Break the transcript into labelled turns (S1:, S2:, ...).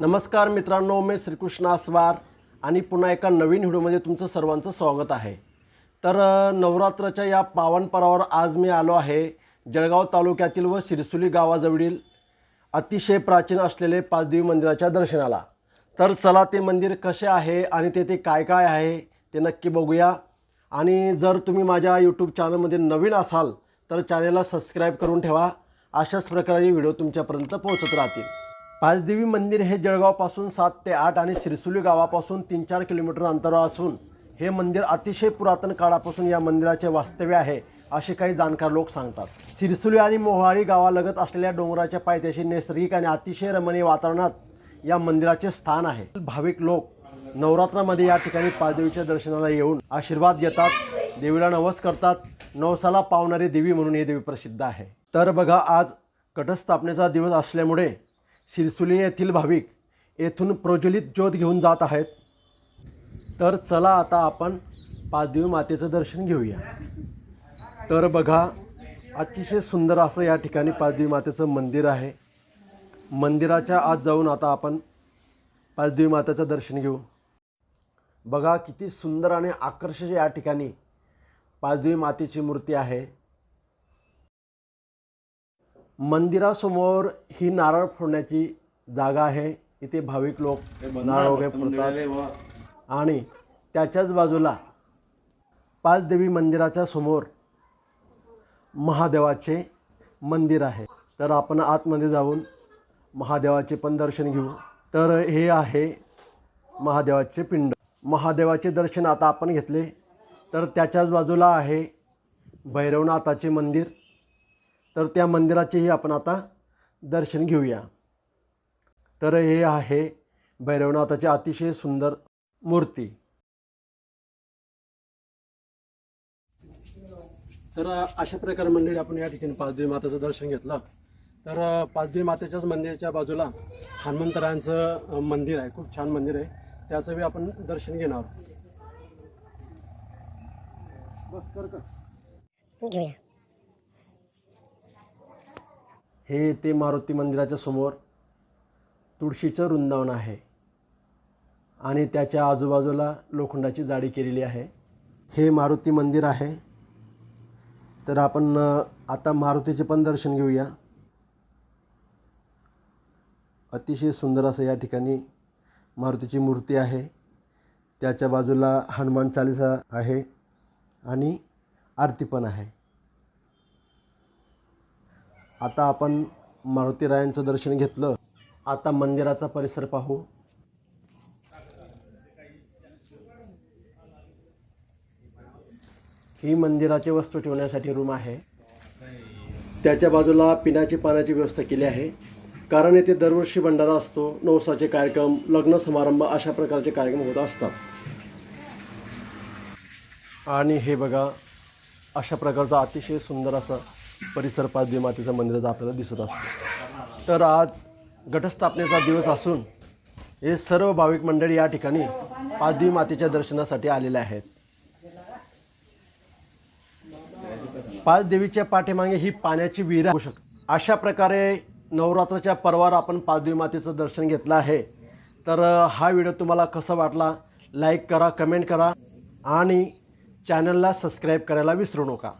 S1: नमस्कार मित्रांनो मी श्रीकृष्ण आसवार आणि पुन्हा एका नवीन व्हिडिओमध्ये तुमचं सर्वांचं स्वागत आहे. तर नवरात्राच्या या पावनपरावर आज मी आलो आहे जळगाव तालुक्यातील व सिरसुली गावाजवळील अतिशय प्राचीन असलेले पाचदेवी मंदिराच्या दर्शनाला. तर चला ते मंदिर कसे आहे आणि तेथे काय काय आहे ते नक्की बघूया. आणि जर तुम्ही माझ्या यूट्यूब चॅनलमध्ये नवीन असाल तर चॅनलला सबस्क्राईब करून ठेवा. अशाच प्रकारचे व्हिडिओ तुमच्यापर्यंत पोहोचत राहतील. पाचदेवी मंदिर हे जळगावपासून सात ते आठ आणि सिरसुली गावापासून तीन चार किलोमीटर अंतरावर असून हे मंदिर अतिशय पुरातन काळापासून या मंदिराचे वास्तव्य आहे असे काही जाणकार लोक सांगतात. सिरसुली आणि मोहाळी गावालगत असलेल्या डोंगराच्या पायथ्याशी नैसर्गिक आणि अतिशय रमणीय वातावरणात या मंदिराचे स्थान आहे. भाविक लोक नवरात्रामध्ये या ठिकाणी पाचदेवीच्या दर्शनाला येऊन आशीर्वाद घेतात देवीला नवस करतात. नवसाला पावणारी देवी म्हणून ही देवी प्रसिद्ध आहे. तर बघा आज घटस्थापनेचा दिवस असल्यामुळे सिरसुली येथील भाविक येथून प्रज्वलित ज्योत घेऊन जात आहेत. तर चला आता आपण पाचदेवी मातेचं दर्शन घेऊया. तर बघा अतिशय सुंदर असं या ठिकाणी पाचदेवी मातेचं मंदिर आहे. मंदिराच्या आत जाऊन आता आपण पाचदेवी मातेचं दर्शन घेऊ. बघा किती सुंदर आणि आकर्षक या ठिकाणी पाचदेवी मातेची मूर्ती आहे. मंदिरासमोर ही नारळ फोडण्याची जागा आहे. इथे भाविक लोक नारळ वगैरे फोडतात. आणि त्याच्याच बाजूला पाचदेवी मंदिराच्या समोर महादेवाचे मंदिर आहे. तर आपण आतमध्ये जाऊन महादेवाचे पण दर्शन घेऊ. तर हे आहे महादेवाचे पिंड. महादेवाचे दर्शन आता आपण घेतले. तर त्याच्याच बाजूला आहे भैरवनाथाचे मंदिर. तर त्या मंदिराचेही आपण आता दर्शन घेऊया. तर हे आहे भैरवनाथाची अतिशय सुंदर मूर्ती. तर अशा प्रकारे मंडळी आपण या ठिकाणी पाचदेवी माताचं दर्शन घेतलं. तर पाचदेवी मातेच्याच मंदिराच्या बाजूला हनुमंतरायांचं मंदिर आहे. खूप छान मंदिर आहे. त्याचं बी आपण दर्शन घेणार आहोत. बस कर का
S2: घेऊया.
S1: हे ते मारुती मंदिराच्या समोर तुळशीचं वृंदावन आहे. आणि त्याच्या आजूबाजूला लोखंडाची जाळी केलेली आहे. हे मारुती मंदिर आहे. तर आपण आता मारुतीचे पण दर्शन घेऊया. अतिशय सुंदर असं या ठिकाणी मारुतीची मूर्ती आहे. त्याच्या बाजूला हनुमान चालिसा आहे. आणि आरती पण आहे. आता आपण मारुतीरायांचं दर्शन घेतलं. आता मंदिराचा परिसर पाहू. ही मंदिराची वस्तू ठेवण्यासाठी रूम आहे. त्याच्या बाजूला पिण्याची पाण्याची व्यवस्था केली आहे. कारण येथे दरवर्षी भंडारा असतो नवसाचे कार्यक्रम लग्न समारंभ अशा प्रकारचे कार्यक्रम होत असतात. आणि हे बघा अशा प्रकारचा अतिशय सुंदर असा परिसर पाचदेवी मातेचं मंदिराचं आपल्याला दिसत असतो तर आज घटस्थापनेचा दिवस असून हे सर्व भाविक मंडळी या ठिकाणी पाचदेवी मातेच्या दर्शनासाठी आलेले आहेत. पाच देवीच्या पाठीमागे ही पाण्याची विहीर होऊ शकते अशा प्रकारे नवरात्राच्या पर्वावर आपण पाचदेवी मातेचं दर्शन घेतलं आहे. तर हा व्हिडिओ तुम्हाला कसा वाटला? लाईक करा कमेंट करा आणि चॅनलला सबस्क्राईब करायला विसरू नका.